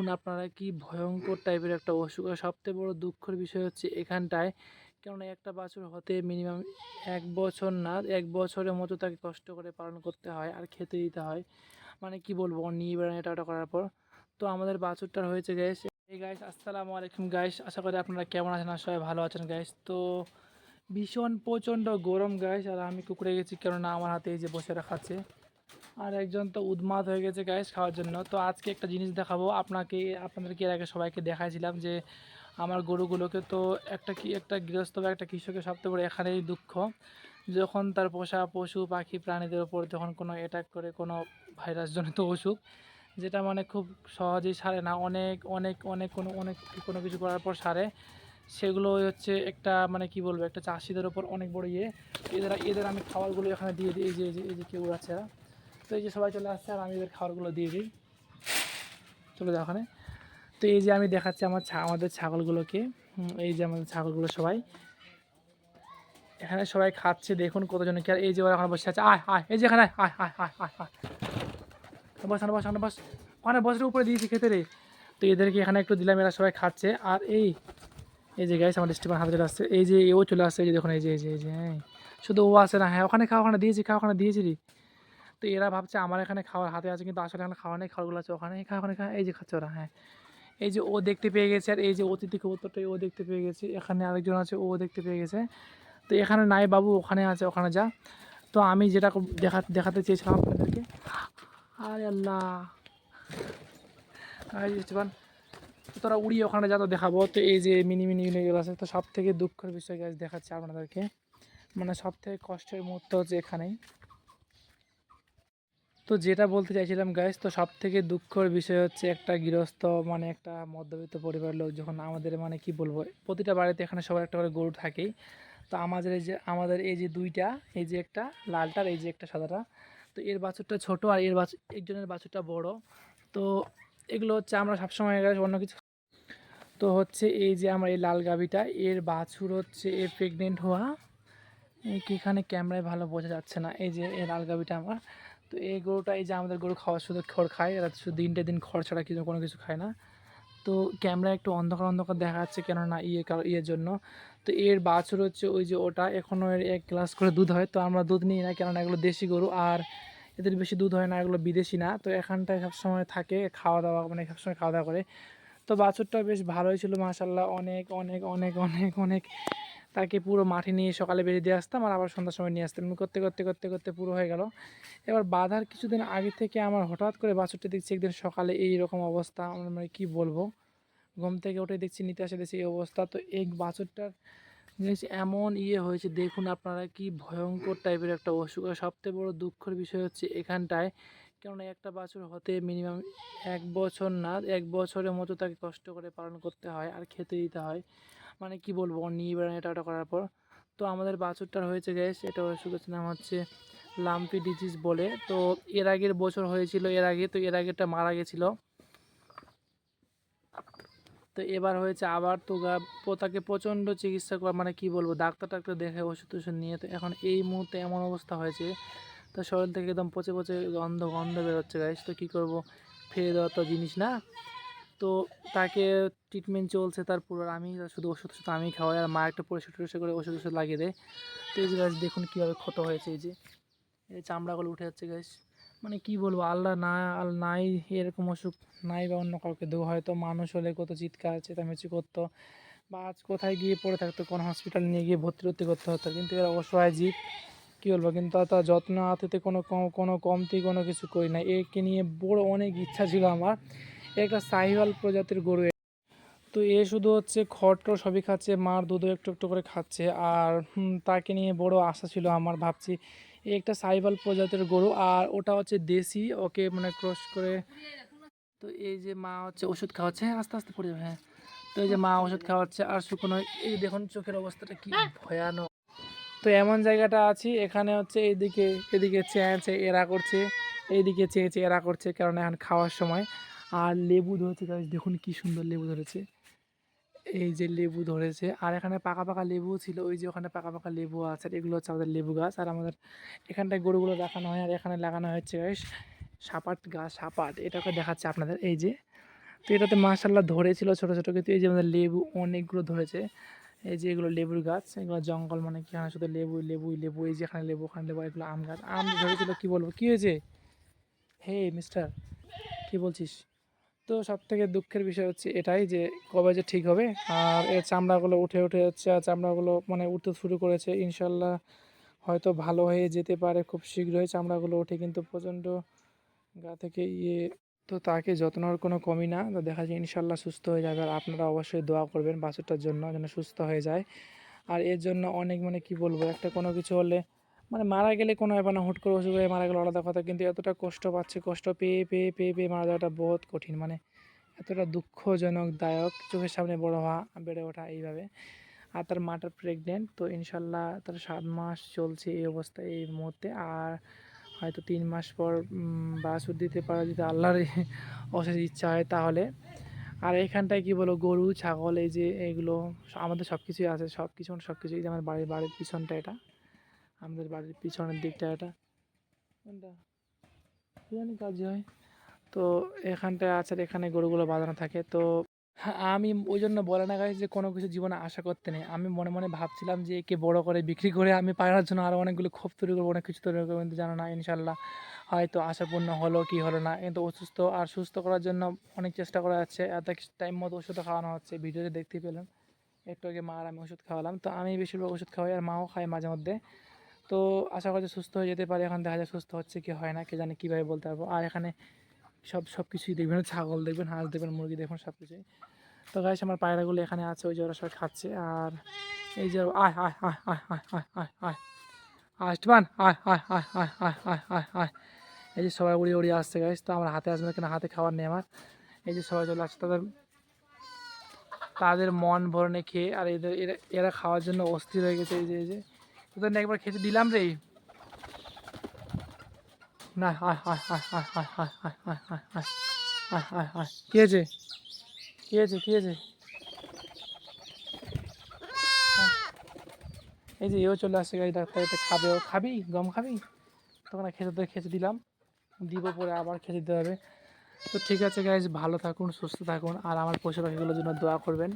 দেখুন আপনারা কি ভয়ঙ্কর টাইপের একটা অসুখ। আর সবথেকে বড় দুঃখের বিষয় হচ্ছে এখানটায়, কেননা একটা বাছুর হতে মিনিমাম এক বছর না, এক বছরের মতো তাকে কষ্ট করে পালন করতে হয় আর খেতে দিতে হয়। মানে কি বলব নিয়ে বেড়ানো এটা ওটা করার পর। তো আমাদের বাছুরটার হয়েছে গ্যাস এই গাইস আসসালামু আলাইকুম গাইস আশা করি আপনারা কেমন আছেন? আর সবাই ভালো আছেন গাইস তো ভীষণ প্রচণ্ড গরম গাইস আর আমি কুকুরে গেছি, কেননা আমার হাতে এই যে বসে রাখাচ্ছে আর একজন তো উদ্মাদ হয়ে গেছে গাইস খাওয়ার জন্য। তো আজকে একটা জিনিস দেখাবো আপনাকে, আপনাদেরকে এর আগে সবাইকে দেখাইছিলাম যে আমার গরুগুলোকে তো একটা কি, একটা গৃহস্থ বা একটা কৃষকের সবথেকে বড় এখানেই দুঃখ। যখন তার পোষা পশু, পাখি, প্রাণীদের ওপর যখন কোনো অ্যাটাক করে কোনো ভাইরাসজনিত অসুখ, যেটা মানে খুব সহজেই সারে না। অনেক অনেক অনেক কোনো অনেক কোনো কিছু করার পর সারে। সেগুলো হচ্ছে একটা মানে কি বলব, একটা চাষিদের ওপর অনেক বড় ইয়ে। এদের এদের আমি খাবারগুলো এখানে দিয়ে দিই। এই যে এই যে কেউ আছে। তো এই যে সবাই চলে আসছে, আর আমি এদের খাবারগুলো দিয়ে দিই। চলে যাও ওখানে। তো এই যে আমি দেখাচ্ছি আমার আমাদের ছাগলগুলোকে। এই যে আমাদের ছাগলগুলো সবাই। এখানে সবাই খাচ্ছে, দেখুন কতজন কি আর এই যে ওরা বসে আছে। আয় আয়, এই যে এখানে আয় আয় আয় আয় আয় বস, ওখানে উপরে দিয়েছি খেতে রে। তো এদেরকে এখানে একটু দিলাম, এরা সবাই খাচ্ছে। আর এই এই যে গাইস আমার স্টিফান হাতে চলে আসছে। এই যে এও চলে আসছে, এই যে দেখুন, এই যে এই যে এই যে শুধু ও আসে না হ্যাঁ ওখানে খাওয়া ওখানে দিয়েছি খাওয়া ওখানে দিয়েছি রে। তো এরা ভাবছে আমার এখানে খাওয়ার হাতে আছে কিন্তু আসলে এখানে খাওয়া নেই খাওয়াগুলো আছে ওখানে। খা ওখানে খা এই যে খাচ্ছে ওরা হ্যাঁ। এই যে ও দেখতে পেয়ে গেছে আর এই যে অতিথি কবুতরটা ও দেখতে পেয়ে গেছে। এখানে আরেকজন আছে ও দেখতে পেয়ে গেছে। তো এখানে নাই বাবু ওখানে আছে ওখানে যা। তো আমি যেটা দেখা দেখাতে চেয়েছিলাম আপনাদেরকে। আরে আল্লাহ। স্টিফান, তোরা উড়িয়ে ওখানে যা তো দেখাবো। তো এই যে মিনি মিনি ইউনিগুলো আছে তো সব থেকে দুঃখের বিষয় গাছ দেখাচ্ছে আপনাদেরকে। মানে সব থেকে কষ্টের মুহূর্ত হচ্ছে এখানেই। তো যেটা বলতে চাইছিলাম গাইস তো সব থেকে দুঃখের বিষয় হচ্ছে একটা গৃহস্থ মানে একটা মধ্যবিত্ত পরিবারের লোক যখন আমাদের মানে কি বলব, প্রতিটা বাড়িতে এখানে সবার একটা করে গরু থাকেই। তো আমাদের এই যে, আমাদের এই যে দুইটা, এই যে একটা লালটার, এই যে একটা সাদাটা, তো এর বাছুরটা ছোট আর এর বাছুর একজনের বাছুরটা বড়। তো এগুলো হচ্ছে আমরা সবসময় অন্য কিছু তো হচ্ছে এই যে আমার এই লাল গাভিটা, এর বাছুর হচ্ছে এর প্রেগনেন্ট হওয়া। এখানে ক্যামেরায় ভালো বোঝা যাচ্ছে না, এই যে, এই লাল গাভিটা আমার। তো এই গরুটা, এই যে আমাদের গরু খাওয়া শুধু খড় খায়, এরা শুধু দিনটে দিন খড় ছাড়া কিছু, কোনো কিছু খায় না। তো ক্যামেরা একটু অন্ধকার অন্ধকার দেখা যাচ্ছে কেননা ইয়ে ইয়ের জন্য। তো এর বাছুর হচ্ছে ওই যে ওটা, এখনও এর এক গ্লাস করে দুধ হয়, তো আমরা দুধ নিই না কেননা এগুলো দেশি গরু, আর এদের বেশি দুধ হয় না, এগুলো বিদেশি না। তো এখানটায় সবসময় থাকে খাওয়া দাওয়া মানে সবসময় খাওয়া দাওয়া করে। তো বাছুরটা বেশ ভালোই ছিল মাসাল্লাহ অনেক অনেক অনেক অনেক অনেক তাকে পুরো মাঠে নিয়ে সকালে বেরিয়ে দিয়ে আসতাম আর আবার সন্ধ্যার সময় নিয়ে আসতাম। করতে করতে করতে করতে পুরো হয়ে গেল। এবার বাঁধার কিছুদিন আগে থেকে আমার হঠাৎ করে বাছুরটা দেখছি একদিন সকালে এই রকম অবস্থা। আমরা মানে কী বলব? ঘুম থেকে উঠে দেখছি নিতে আসে দেখছি এই অবস্থা। তো এই বাছুরটার জিনিস এমন ইয়ে হয়েছে, দেখুন আপনারা কি ভয়ঙ্কর টাইপের একটা অসুখ। সবথেকে বড় দুঃখের বিষয় হচ্ছে এখানটায়, কেননা একটা বাছুর হতে মিনিমাম এক বছর না, এক বছরের মতো তাকে কষ্ট করে পালন করতে হয় আর খেতে দিতে হয়। মানে কি বলব নিয়ে বেড়ানো এটা ওটা করার পর। তো আমাদের বাছুরটার হয়েছে গ্যাস এটা অসুখের নাম হচ্ছে লাম্পি ডিজিজ বলে। তো এর আগের বছর হয়েছিল, এর আগে তো এর আগেরটা মারা গেছিল। তো এবার হয়েছে আবার তো গা- তাকে প্রচণ্ড চিকিৎসা করা মানে কি বলব, ডাক্তার টাক্তার দেখে ওষুধ টষুধ নিয়ে। তো এখন এই মুহূর্তে এমন অবস্থা হয়েছে, তো শরীর থেকে একদম পচে পচে গন্ধ গন্ধ বেরোচ্ছে গাইস তো কী করব, ফেলে দেওয়া তো জিনিস না। তো তাকে ট্রিটমেন্ট চলছে তার পুরো আমি শুধু ওষুধ ওষুধ আমি খাওয়াই আর মা একটা পরিষ্কার টরিষ্কার করে ওষুধ ওষুধ লাগিয়ে দেয়। তো এই যে গাছ দেখুন কীভাবে ক্ষত হয়েছে এই যে। এই চামড়াগুলো উঠে যাচ্ছে গাছ মানে কি বলব, আল্লাহ না আল নাই এরকম অসুখ, নাই বা অন্য কাউকে দেবো হয়তো মানুষ হলে কত চিৎকার, চেঁচামেচি করতো। বা আজ কোথায় গিয়ে পড়ে থাকতো, কোন হসপিটালে নিয়ে গিয়ে ভর্তি ভর্তি করতে হতো, কিন্তু এরা অসহায় জীব, কী বলব? কিন্তু তার যত্ন আতিতে কোনো কোনো কমতি কোনো কিছু করি না একে নিয়ে বড় অনেক ইচ্ছা ছিল আমার। একটা সাহিওয়াল প্রজাতির গরু তো এ শুধু হচ্ছে খড় টড় সবই খাচ্ছে, মার দুধও একটু একটু করে খাচ্ছে। আর তাকে নিয়ে বড় আশা ছিল আমার, ভাবছি একটা সাইবাল প্রজাতির গরু। আর ওটা হচ্ছে দেশি, ওকে মানে ক্রস করে তো এই যে মা হচ্ছে ওষুধ খাওয়াচ্ছে হ্যাঁ আস্তে আস্তে পড়ে যাবে হ্যাঁ। তো এই যে মা ওষুধ খাওয়াচ্ছে, আর শুকনো, এই দেখুন চোখের অবস্থাটা কি ভয়ানক। তো এমন জায়গাটা আছি, এখানে হচ্ছে এইদিকে এদিকে চেয়েছে এরা করছে এইদিকে চেয়েছে এরা করছে, কারণ এখন খাওয়ার সময়। আর লেবু ধরেছে গাছ দেখুন কি সুন্দর লেবু ধরেছে। এই যে লেবু ধরেছে, আর এখানে পাকা পাকা লেবু ছিল, ওই যে ওখানে পাকা পাকা লেবু আছে, আর এগুলো হচ্ছে আমাদের লেবু গাছ, আর আমাদের এখানটায় গরুগুলো রাখানো হয়, আর এখানে লাগানো হচ্ছে গাছ সাপাট গাছ সাপাট, এটাকে দেখাচ্ছে আপনাদের, এই যে। তো এটাতে মাশাল্লাহ ধরেছিল ছোটো ছোটো, কিন্তু এই যে আমাদের লেবু অনেকগুলো ধরেছে। এই যে এগুলো লেবুর গাছ, এগুলো জঙ্গল মানে কি শুধু লেবু লেবু লেবু, এই যে এখানে লেবু, ওখানে লেবু, এগুলো আম গাছ। আম ধরেছিল, কী বলব, কী হয়েছে? হে মিস্টার কী বলছিস? তো সব থেকে দুঃখের বিষয় হচ্ছে এটাই যে কবে যে ঠিক হবে। আর এর চামড়াগুলো উঠে উঠে যাচ্ছে আর চামড়াগুলো মানে উঠতে শুরু করেছে। ইনশাল্লাহ হয়তো ভালো হয়ে যেতে পারে খুব শীঘ্রই চামড়াগুলো ওঠে কিন্তু প্রচণ্ড গা থেকে ইয়ে। তো তাকে যত্নর কোনো কমই না। তো দেখা যায় ইনশাল্লাহ সুস্থ হয়ে যাবে। আর আপনারা অবশ্যই দোয়া করবেন বাছুরটার জন্য যেন সুস্থ হয়ে যায়। আর এর জন্য অনেক মানে কি বলব, একটা কোনো কিছু হলে মানে মারা গেলে কোনো ব্যাপার না, হুট করে অসুখ হয়ে মারা গেলে, আলাদা কথা। কিন্তু এতটা কষ্ট পাচ্ছে, কষ্ট পেয়ে পেয়ে পেয়ে পেয়ে মারা যাওয়াটা বহুত কঠিন। মানে এতটা দুঃখজনক, দায়ক, চোখের সামনে বড় হওয়া, বেড়ে ওঠা এইভাবে। আর তার মাটা প্রেগনেন্ট তো ইনশাল্লাহ তার সাত মাস চলছে এই অবস্থায় এই মুহূর্তে। আর হয়তো তিন মাস পর বাছুর দিতে পারে যদি আল্লাহর অশেষ ইচ্ছা হয় তাহলে। আর এখানটায় কি বলো, গরু, ছাগল, এই যে এগুলো, আমাদের সব কিছুই আছে সব কিছু সব কিছুই যে আমার বাড়ির বাড়ির পিছনটা এটা। আমাদের বাড়ির পিছনের দিকটা এটা। জানি কাজ হয়। তো এখানটায় আছে, এখানে গরুগুলো বাঁধানো থাকে। তো আমি ওই জন্য বলে না গাইজ যে কোনো কিছু জীবনে আশা করতে নেই। আমি মনে মনে ভাবছিলাম যে একে বড় করে বিক্রি করে আমি পায়রার জন্য আরও অনেকগুলো ক্ষোভ তৈরি করব, অনেক কিছু তৈরি করব, কিন্তু জানো না ইনশাল্লাহ হয়তো আশাপূর্ণ হলো কি হলো না। কিন্তু অসুস্থ আর সুস্থ করার জন্য অনেক চেষ্টা করা যাচ্ছে। এত টাইম মতো ওষুধও খাওয়ানো হচ্ছে। ভিডিওতে দেখতে পেলাম একটু আগে মা আর আমি ওষুধ খাওয়ালাম। তো আমি বেশিরভাগ ওষুধ খাওয়াই আর মাও খায় মাঝে মধ্যে। তো আশা করি যে সুস্থ হয়ে যেতে পারে এখন দেখা যায় সুস্থ হচ্ছে কি হয় না কে জানে কীভাবে বলতে পারব আর এখানে সব সব কিছুই দেখবেন ছাগল দেখবেন হাঁস দেখবেন মুরগি দেখবেন সব কিছুই তো গাইস আমার পায়রাগুলো এখানে আছে ওই যে ওরা সবাই খাচ্ছে আর এই যে আয় আয় আয় আয় আয় আয় আয় আয় আসবান আয় আয় আয় আয় আয় আয় আয় আয় এই যে সবাই উড়িয়ে উড়িয়ে আসছে গাইস তো আমার হাতে আসবে না কেন হাতে খাবার নেই আমার এই যে সবাই চলে আসছে তাদের তাদের মন ভরণে খেয়ে আর এদের এরা এরা খাওয়ার জন্য অস্থির হয়ে গেছে এই যে এই যে তোদের একবার খেতে দিলাম রে না কি হয়েছে কি হয়েছে কি হয়েছে এই যে এও চলে আসছে গাড়ি ডাক্তার এটা খাবে ও খাবি গম খাবি তখন খেতে তো খেতে দিলাম দিব পরে আবার খেতে দিতে হবে তো ঠিক আছে গাইজ ভালো থাকুন সুস্থ থাকুন আর আমার পশু পাখিগুলোর জন্য দোয়া করবেন